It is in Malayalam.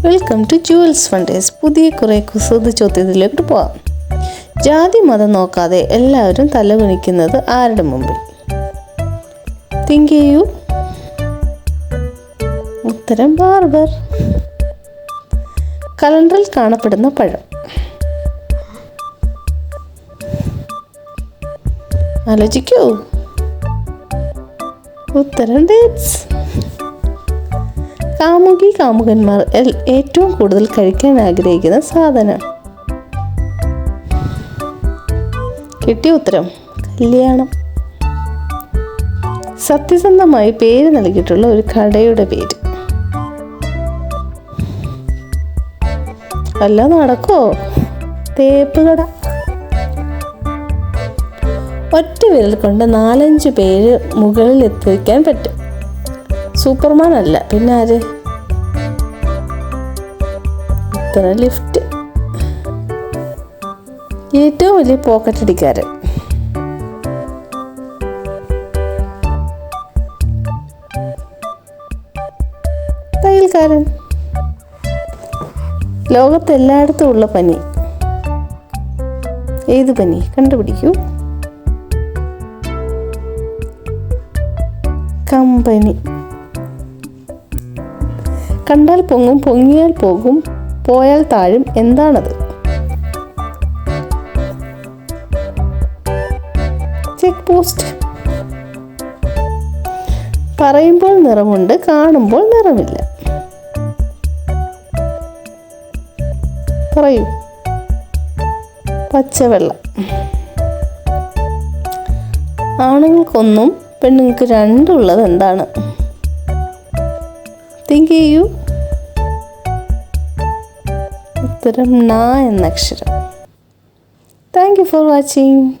വെൽക്കം ടു ജുവൽസ് ഫണ്ടേഴ്സ് പുതിയ കുറേ കുസൃത ചോദ്യത്തിലേക്ക് പോവാം. ജാതി മതം നോക്കാതെ എല്ലാവരും തലകുനിക്കുന്നത് ആരുടെ മുമ്പിൽ? തിങ്ക് ചെയ്യൂ ഉത്തരം ബാർബർ. കലണ്ടറിൽ കാണപ്പെടുന്ന പഴം. ആലോചിക്കൂ. ഉത്തരം ഡേറ്റ്സ് കാമുകി കാമുകന്മാർ ഏറ്റവും കൂടുതൽ കഴിക്കാൻ ആഗ്രഹിക്കുന്ന സാധനം. കിട്ടിയ ഉത്തരം കല്യാണം. സത്യസന്ധമായി പേര് നൽകിയിട്ടുള്ള ഒരു കടയുടെ പേര്. അല്ല നടക്കോ തേപ്പ് കട. ഒറ്റ വിരൽ കൊണ്ട് നാലഞ്ച് പേര് മുകളിൽ എത്തിക്കാൻ പറ്റും. സൂപ്പർമാൻ അല്ല. പിന്നെ ആര്? ഇത്ര ലിഫ്റ്റ്. ഏറ്റവും വലിയ പോക്കറ്റ് അടിക്കാരൻ. തയ്യൽക്കാരൻ. ലോകത്തെല്ലായിടത്തും ഉള്ള പനി. ഏത് പനി? കണ്ടുപിടിക്കൂ. കമ്പനി. കണ്ടാൽ പൊങ്ങും പൊങ്ങിയാൽ പോകും പോയാൽ താഴും എന്താണത്? Check post. പറയുമ്പോൾ നിറമുണ്ട് കാണുമ്പോൾ നിറമില്ല. പറയൂ. പച്ചവെള്ളം. ആണുങ്ങൾക്കൊന്നും പെണ്ണുങ്ങൾക്ക് രണ്ടുള്ളത് എന്താണ്? തിങ്ക് ചെയ്യൂ. ഉത്തരം ന എന്ന അക്ഷരം. Thank you for watching